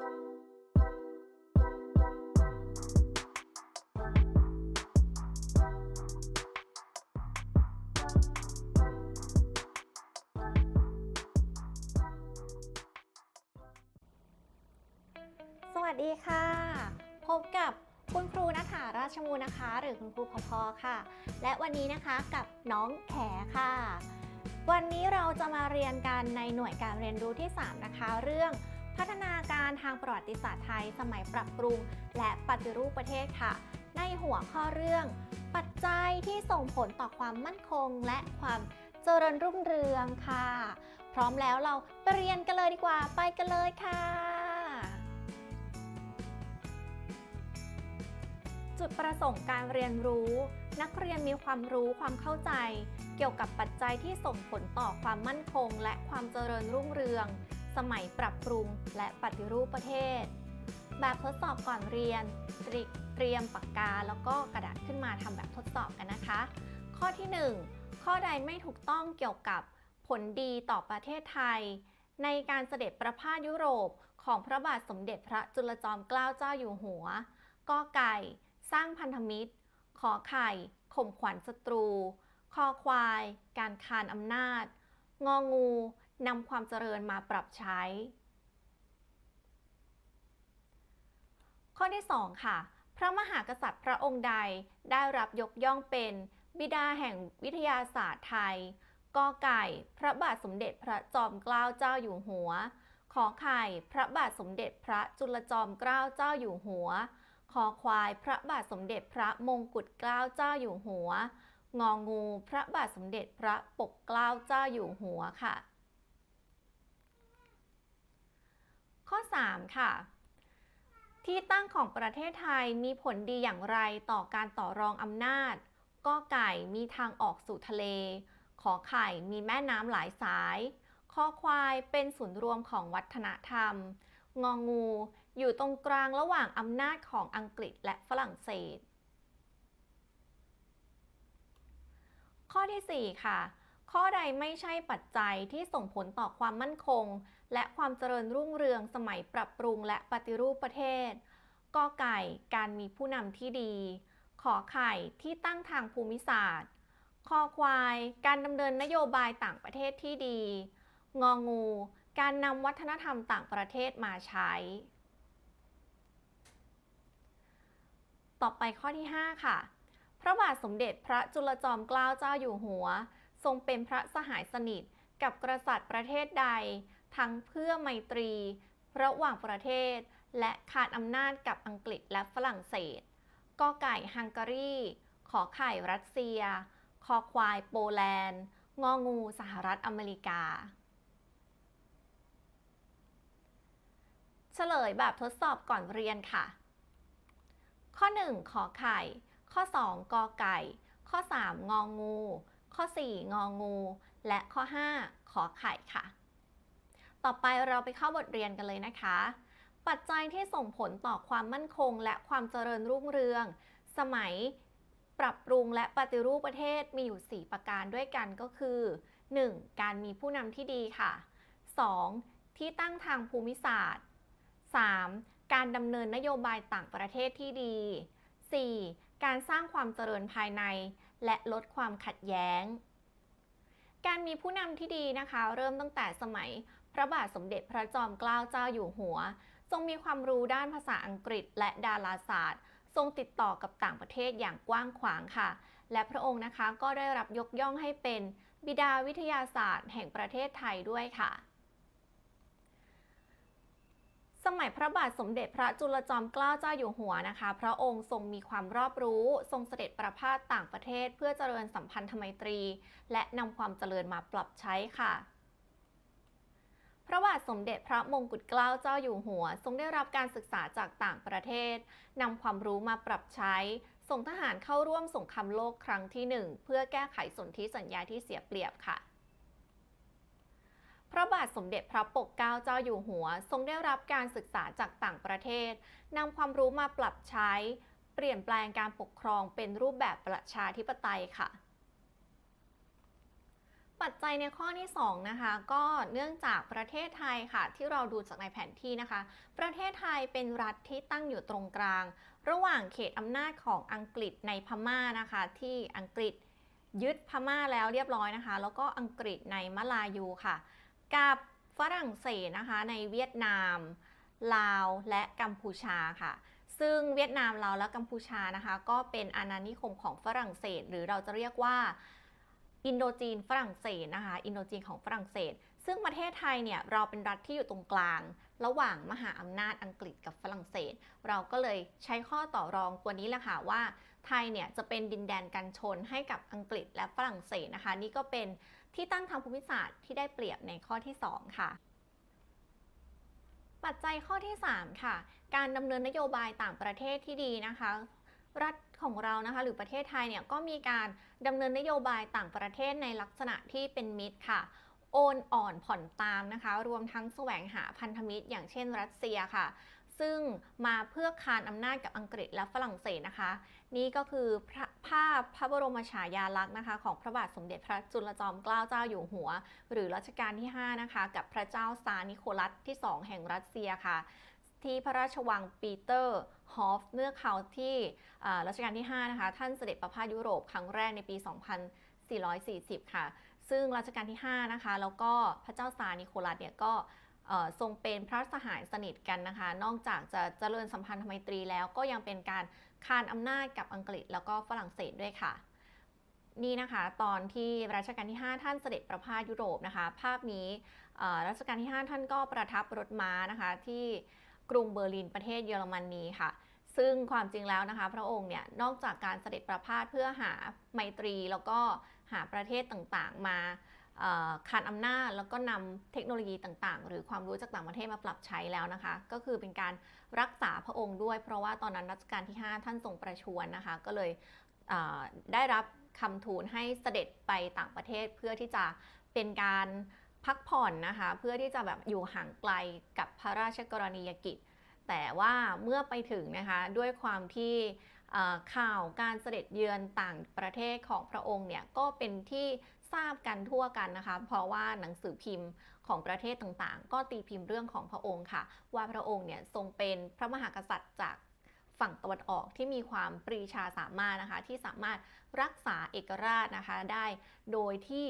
สวัสดีค่ะ พบกับคุณครูนัฐาราชมูลนะคะ หรือคุณครูพอพอค่ะ และวันนี้นะคะกับน้องแขค่ะ วันนี้เราจะมาเรียนกันในหน่วยการเรียนรู้ที่ 3 นะคะ เรื่อง พัฒนาการทางประวัติศาสตร์ไทยสมัยปรับปรุง และปฏิรูปประเทศค่ะ ในหัวข้อเรื่อง ปัจจัยที่ส่งผลต่อความมั่นคงและความเจริญรุ่งเรืองค่ะ พร้อมแล้วเราไปเรียนกันเลยดีกว่าไปกันเลยค่ะ จุดประสงค์การเรียนรู้ นักเรียนมีความรู้ความเข้าใจ เกี่ยวกับปัจจัยที่ส่งผลต่อความมั่นคง และความเจริญรุ่งเรือง สมัยปรับปรุงและปฏิรูปประเทศ แบบทดสอบก่อนเรียนตรเตรียมปากกาแล้วก็กระดาษขึ้นมาทำแบบทดสอบกันนะคะ ข้อที่ 1 ข้อใดไม่ถูกต้องเกี่ยวกับผลดีต่อประเทศไทย ในการเสด็จประพาสยุโรปของพระบาทสมเด็จพระจุลจอมเกล้าเจ้าอยู่หัวกอไก่ สร้างพันธมิตร ขอไข่ ข่มขวัญศัตรู คอควาย การคานอำนาจ งองู นำความเจริญมาปรับใช้ ข้อที่ 2 ค่ะ พระมหากษัตริย์พระองค์ใดได้รับยกย่องเป็นบิดาแห่งวิทยาศาสตร์ไทยกอไก่ พระบาทสมเด็จพระจอมเกล้าเจ้าอยู่หัว ขอไข่ พระบาทสมเด็จพระจุลจอมเกล้าเจ้าอยู่หัวคอควาย พระบาทสมเด็จพระมงกุฎเกล้าเจ้าอยู่หัว งองู พระบาทสมเด็จพระปกเกล้าเจ้าอยู่หัวค่ะ ข้อ 3 ค่ะ ที่ตั้งของประเทศไทยมีผลดีอย่างไรต่อการต่อรองอำนาจก็ไก่มีทางออกสู่ทะเล ขอไข่มีแม่น้ำหลายสายคอควายเป็นศูนย์รวมของวัฒนธรรม งองู อยู่ตรงกลางระหว่างอำนาจของอังกฤษและฝรั่งเศส ข้อที่ 4 ค่ะ ข้อใดไม่ใช่ปัจจัยที่ส่งผลต่อความมั่นคง และความเจริญรุ่งเรืองสมัยปรับปรุงและปฏิรูปประเทศกอไก่การมีผู้นำที่ดี ขอไข่ที่ตั้งทางภูมิศาสตร์คอควาย การดำเนินนโยบายต่างประเทศที่ดี งองู การนำวัฒนธรรมต่างประเทศมาใช้ ต่อไปข้อที่ 5 ค่ะ พระบาทสมเด็จพระจุลจอมเกล้าเจ้าอยู่หัว ทรงเป็นพระสหายสนิทกับกษัตริย์ประเทศใด ทั้งเพื่อไมตรี ระหว่างประเทศ และขาดอำนาจกับอังกฤษและฝรั่งเศสกอไก่ฮังการี ขอไข่รัสเซีย คอควายโปแลนด์ งองูสหรัฐอเมริกา เฉลยแบบทดสอบก่อนเรียนค่ะ ข้อ 1 ขอไข่ ข้อ 2 กอไก่ ข้อ 3 งองู ข้อ 4 งองู และข้อ 5 ขอไข่ค่ะ ต่อไปเราไปเข้าบทเรียนกันเลยนะคะ ปัจจัยที่ส่งผลต่อความมั่นคง และความเจริญรุ่งเรือง สมัยปรับปรุงและปฏิรูปประเทศมีอยู่ 4 ประการด้วยกันก็คือ 1. การมีผู้นำที่ดีค่ะ 2. ที่ตั้งทางภูมิศาสตร์ 3. การดำเนินนโยบายต่างประเทศที่ดี 4. การสร้างความเจริญภายใน และลดความขัดแย้ง การมีผู้นำที่ดีนะคะ เริ่มตั้งแต่สมัยพระบาทสมเด็จพระจอมเกล้าเจ้าอยู่หัว ทรงมีความรู้ด้านภาษาอังกฤษและดาราศาสตร์ ทรงติดต่อกับต่างประเทศอย่างกว้างขวางค่ะ และพระองค์นะคะก็ได้รับยกย่องให้เป็นบิดาวิทยาศาสตร์แห่งประเทศไทยด้วยค่ะ สมัยพระบาทสมเด็จพระจุลจอมเกล้าเจ้าอยู่หัวนะคะ พระองค์ทรงมีความรอบรู้ ทรงเสด็จประพาสต่างประเทศเพื่อเจริญสัมพันธไมตรี และนำความเจริญมาปรับใช้ค่ะพระบาทสมเด็จพระมงกุฎเกล้าเจ้าอยู่หัว ทรงได้รับการศึกษาจากต่างประเทศนำความรู้มาปรับใช้ ส่งทหารเข้าร่วมสงครามโลกครั้งที่หนึ่งเพื่อแก้ไขสนธิสัญญาที่เสียเปรียบค่ะ พระบาทสมเด็จพระปกเกล้าเจ้าอยู่หัว ทรงได้รับการศึกษาจากต่างประเทศนำความรู้มาปรับใช้ เปลี่ยนแปลงการปกครองเป็นรูปแบบประชาธิปไตยค่ะ ปัจจัยในข้อที่2นะคะก็เนื่องจากประเทศไทยค่ะ ที่เราดูจากในแผนที่นะคะ ประเทศไทยเป็นรัฐที่ตั้งอยู่ตรงกลาง ระหว่างเขตอำนาจของอังกฤษในพม่านะคะ ที่อังกฤษยึดพม่าแล้วเรียบร้อยนะคะ แล้วก็อังกฤษในมลายูค่ะ กับฝรั่งเศสนะคะในเวียดนาม ลาวและกัมพูชาค่ะ ซึ่งเวียดนามลาวและกัมพูชานะคะ ก็เป็นอาณานิคมของฝรั่งเศส หรือเราจะเรียกว่าอินโดจีนฝรั่งเศสนะคะ อินโดจีนของฝรั่งเศส ซึ่งประเทศไทยเนี่ยเราเป็นรัฐที่อยู่ตรงกลาง ระหว่างมหาอำนาจอังกฤษกับฝรั่งเศส เราก็เลยใช้ข้อต่อรองตัวนี้แหละค่ะว่าไทยเนี่ยจะเป็นดินแดนกันชนให้กับอังกฤษและฝรั่งเศสนะคะ นี่ก็เป็น ที่ตั้งทางภูมิศาสตร์ที่ได้เปรียบในข้อที่ 2 ค่ะ ปัจจัยข้อที่ 3 ค่ะ การดำเนินนโยบายต่างประเทศที่ดีนะคะ รัฐของเรานะคะหรือประเทศไทยเนี่ยก็มีการดำเนินนโยบายต่างประเทศในลักษณะที่เป็นมิตรค่ะโอนอ่อนผ่อนตามนะคะ รวมทั้งแสวงหาพันธมิตร อย่างเช่นรัสเซียค่ะ ซึ่งมาเพื่อคานอำนาจกับอังกฤษและฝรั่งเศสนะคะ นี่ก็คือภาพพระบรมฉายาลักษณ์นะคะของพระบาทสมเด็จพระจุลจอมเกล้าเจ้าอยู่หัว หรือรัชกาลที่ 5 นะคะ กับพระเจ้าซาร์นิโคลัสที่ 2 แห่งรัสเซียค่ะ ที่พระราชวังปีเตอร์ฮอฟเมื่อเขาวที่รัชกาลที่ 5 นะคะ ท่านเสด็จประพาสยุโรปครั้งแรกในปี 2440 ค่ะ ซึ่งรัชกาลที่ 5 นะคะ แล้วก็พระเจ้าซาร์นิโคลัสเนี่ยก็ ทรงเป็นพระสหายสนิทกันนะคะ นอกจากจะเจริญสัมพันธไมตรีแล้วก็ยังเป็นการคานอำนาจกับอังกฤษแล้วก็ฝรั่งเศสด้วยค่ะ นี่นะคะตอนที่รัชกาลที่ 5 ท่านเสด็จประพาสยุโรปนะคะ ภาพนี้รัชกาลที่ 5 ท่านก็ประทับรถม้านะคะที่กรุงเบอร์ลินประเทศเยอรมนีค่ะซึ่งความจริงแล้วนะคะ พระองค์เนี่ยนอกจากการเสด็จประพาสเพื่อหาไมตรีแล้วก็หาประเทศต่างๆ มา คานอำนาจแล้วก็นำเทคโนโลยีต่างๆ หรือความรู้จากต่างประเทศมาปรับใช้แล้วนะคะ ก็คือเป็นการรักษาพระองค์ด้วย เพราะว่าตอนนั้นรัชกาลที่ 5 ท่านทรงประชวรนะคะ ก็เลยเได้รับคำทูลให้เสด็จไปต่างประเทศเพื่อที่จะเป็นการพักผ่อนนะคะ เพื่อที่จะแบบอยู่ห่างไกลกับพระราชกรณียกิจ แต่ว่าเมื่อไปถึงนะคะด้วยความที่ข่าวการเสด็จเยือนต่างประเทศของพระองค์เนี่ยก็เป็นที่ ทราบกันทั่วกันนะคะ เพราะว่าหนังสือพิมพ์ของประเทศต่างๆ ก็ตีพิมพ์เรื่องของพระองค์ค่ะ ว่าพระองค์เนี่ยทรงเป็นพระมหากษัตริย์จากฝั่งตะวันออกที่มีความปรีชาสามารถนะคะ ที่สามารถรักษาเอกราชนะคะได้โดยที่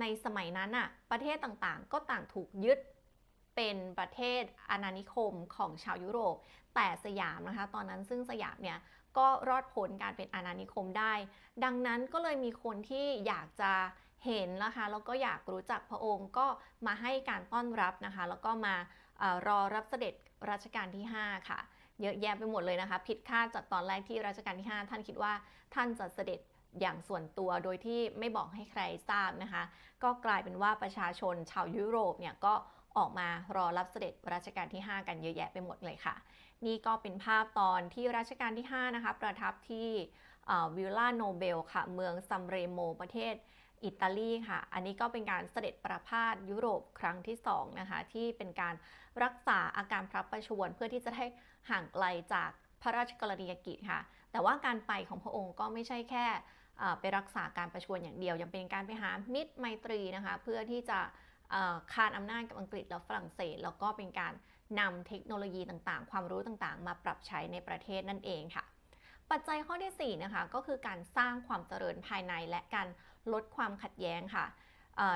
ในสมัยนั้นน่ะประเทศต่างๆ ก็ต่างถูกยึดเป็นประเทศอาณานิคมของชาวยุโรป แต่สยามนะคะ ตอนนั้นซึ่งสยามเนี่ยก็รอดพ้นการเป็นอาณานิคมได้ ดังนั้นก็เลยมีคนที่อยากจะ เห็นนะคะแล้วก็อยากรู้จักพระองค์ก็มาให้การต้อนรับนะคะ แล้วก็มาออรอรับเสด็จรัชกาลที่ 5 ค่ะ เยอะแยะไปหมดเลยนะคะ ผิดคาดจากตอนแรกที่รัชกาลที่ 5 ท่านคิดว่าท่านจะเสด็จอย่างส่วนตัวโดยที่ไม่บอกให้ใครทราบนะคะ ก็กลายเป็นว่าประชาชนชาวยุโรปเนี่ยก็ออกมารอรับเสด็จรัชกาลที่ 5 กันเยอะแยะไปหมดเลยค่ะ นี่ก็เป็นภาพตอนที่รัชกาลที่ 5 นะคะ ประทับที่วิลล่าโนเบลค่ะ เมืองซัมเรโมประเทศ อิตาลีค่ะ อันนี้ก็เป็นการเสด็จประพาสยุโรปครั้งที่2นะคะที่เป็นการรักษาอาการพระประชวรเพื่อที่จะได้ห่างไกลจากพระราชกรณียกิจค่ะ แต่ว่าการไปของพระองค์ก็ไม่ใช่แค่ไปรักษาการประชวรอย่างเดียว ยังเป็นการไปหามิตรไมตรีนะคะเพื่อที่จะเอ่อคานอำนาจกับอังกฤษและฝรั่งเศส แล้วก็เป็นการนำเทคโนโลยีต่างๆ ความรู้ต่างๆ มาปรับใช้ในประเทศนั่นเองค่ะ ปัจจัยข้อที่4นะคะก็คือการสร้างความเจริญภายในและการ ลดความขัดแย้งค่ะ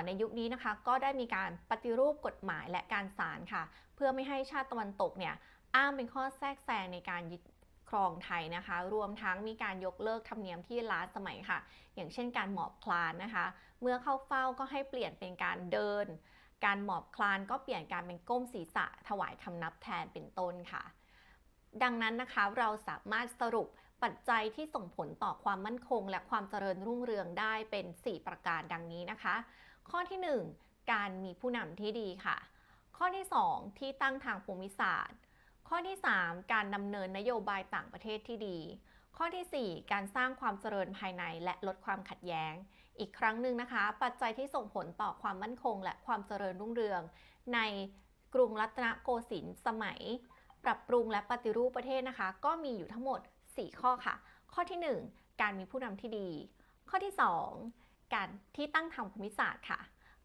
ในยุคนี้นะคะก็ได้มีการปฏิรูปกฎหมายและการศาลค่ะ เพื่อไม่ให้ชาติตะวันตกเนี่ยอ้างเป็นข้อแทรกแซงในการยึดครองไทยนะคะ รวมทั้งมีการยกเลิกธรรมเนียมที่ล้าสมัยค่ะ อย่างเช่นการหมอบคลานนะคะ เมื่อเข้าเฝ้าก็ให้เปลี่ยนเป็นการเดิน การหมอบคลานก็เปลี่ยนการเป็นก้มศีรษะ ถวายคำนับแทนเป็นต้นค่ะ ดังนั้นนะคะเราสามารถสรุป ปัจจัยที่ส่งผลต่อความมั่นคง และความเจริญรุ่งเรืองได้เป็น 4 ประการดังนี้นะคะ ข้อที่ 1 การมีผู้นำที่ดีค่ะ ข้อที่ 2 ที่ตั้งทางภูมิศาสตร์ ข้อที่ 3 การดำเนินนโยบายต่างประเทศที่ดี ข้อทีสี่ 4 การสร้างความเจริญภายในและลดความขัดแย้ง อีกครั้งหนึ่งนะคะ ปัจจัยที่ส่งผลต่อความมั่นคง และความเจริญรุ่งเรือง ในกรุงรัตนโกสินทร์สมัย ปรับปรุงและปฏิรูปประเทศนะคะ ก็มีอยู่ทั้งหมด 4 ข้อค่ะ ข้อที่ 1 การมีผู้นำที่ดี ข้อที่ 2 การที่ตั้งทางภูมิศาสตร์ค่ะ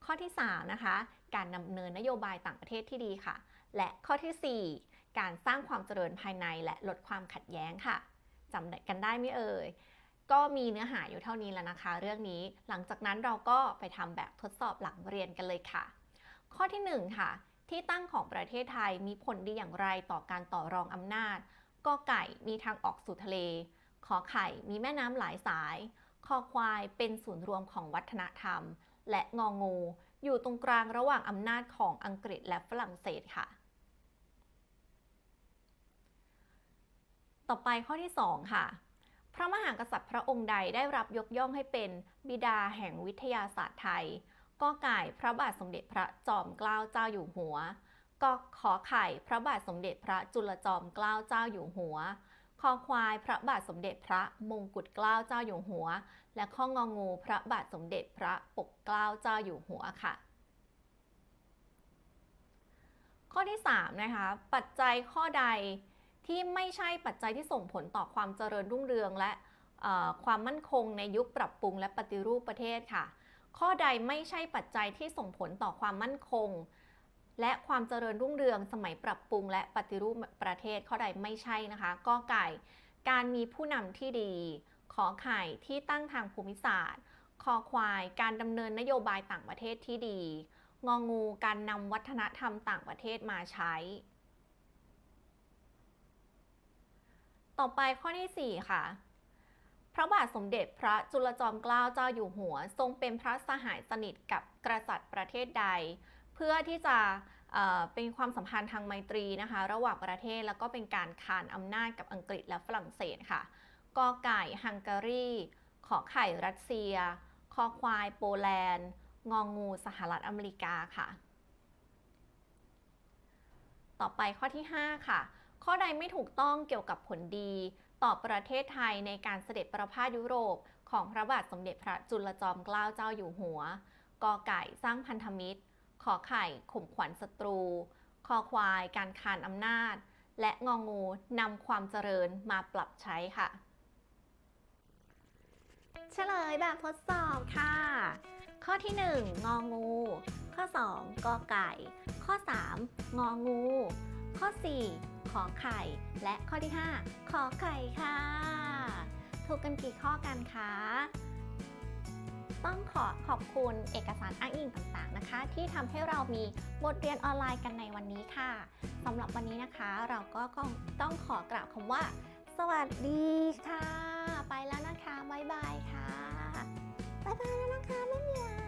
ข้อที่ 3 นะคะ การดำเนินนโยบายต่างประเทศที่ดีค่ะ และข้อทีสี่4 การสร้างความเจริญภายในและลดความขัดแย้งค่ะจำกันได้ไหมเอ่ยก็มีเนื้อหาอยู่เท่านี้แล้วนะคะ เรื่องนี้หลังจากนั้นเราก็ไปทำแบบทดสอบหลังเรียนกันเลยค่ะ ข้อที่ 1 ค่ะ ที่ตั้งของประเทศไทยมีผลดีอย่างไรต่อการต่อรองอำนาจ กอไก่มีทางออกสู่ทะเล ขอไข่มีแม่น้ำหลายสาย คอควายเป็นศูนย์รวมของวัฒนธรรม และงองู อยู่ตรงกลางระหว่างอำนาจของอังกฤษและฝรั่งเศสค่ะ ต่อไปข้อที่ 2 ค่ะ พระมหากษัตริย์พระองค์ใดได้รับยกย่องให้เป็นบิดาแห่งวิทยาศาสตร์ไทยก็ไก่พระบาทสมเด็จพระจอมเกล้าเจ้าอยู่หัว ก็ขอไข่พระบาทสมเด็จพระจุลจอมเกล้าเจ้าอยู่หัว คอควายพระบาทสมเด็จพระมงกุฎเกล้าเจ้าอยู่หัว และข้ององูพระบาทสมเด็จพระปกเกล้าเจ้าอยู่หัวค่ะ ข้อที่3นะคะปัจจัยข้อใดที่ไม่ใช่ปัจจัยที่ส่งผลต่อความเจริญรุ่งเรือง และความมั่นคงในยุคปรับปรุงและปฏิรูปประเทศค่ะ ข้อใดไม่ใช่ปัจจัยที่ส่งผลต่อความมั่นคง และความเจริญรุ่งเรืองสมัยปรับปรุง และปฏิรูปประเทศข้อใดไม่ใช่นะคะก็ไก่ การมีผู้นำที่ดี ขอไข่ที่ตั้งทางภูมิศาสตร์คอควาย การดำเนินนโยบายต่างประเทศที่ดี งองูการนำวัฒนธรรมต่างประเทศมาใช้ ต่อไปข้อที่ 4 ค่ะพระบาทสมเด็จพระจุลจอมเกล้าเจ้าอยู่หัว ทรงเป็นพระสหายสนิทกับกษัตริย์ประเทศใด พื่อที่จะเป็นความสัมพันธ์ทางไมตรีนะคะ ระหว่างประเทศแล้วก็เป็นการขานอำนาจกับอังกฤษและฝรั่งเศสค่ะกอไก่ฮังการี ขอไข่รัสเซีย คอควายโปแลนด์ งองูสหรัฐอเมริกาค่ะ ต่อไปข้อที่ 5 ค่ะ ข้อใดไม่ถูกต้องเกี่ยวกับผลดี ต่อประเทศไทยในการเสด็จประพาสยุโรป ของพระบาทสมเด็จพระจุลจอมเกล้าเจ้าอยู่หัวกอไก่สร้างพันธมิตร ขอไข่ข่มขวัญศัตรู คอควาย การคานอำนาจ และงองูนำความเจริญมาปรับใช้ค่ะ เฉลยแบบทดสอบค่ะ ข้อที่ 1 งองู ข้อ 2 กอไก่ ข้อ 3 งองู ข้อ 4 ขอไข่ และข้อที่ 5 ขอไข่ค่ะ ถูกกันกี่ข้อกันคะ ต้องขอขอบคุณเอกสารอ้างอิงต่างๆนะคะ ที่ทำให้เรามีบทเรียนออนไลน์กันในวันนี้ค่ะสำหรับวันนี้นะคะ เราก็ต้องขอกล่าวคำว่า สวัสดีค่ะ ไปแล้วนะคะบ๊ายบายค่ะบ๊ายบายแล้วนะคะไม่เมีอะไร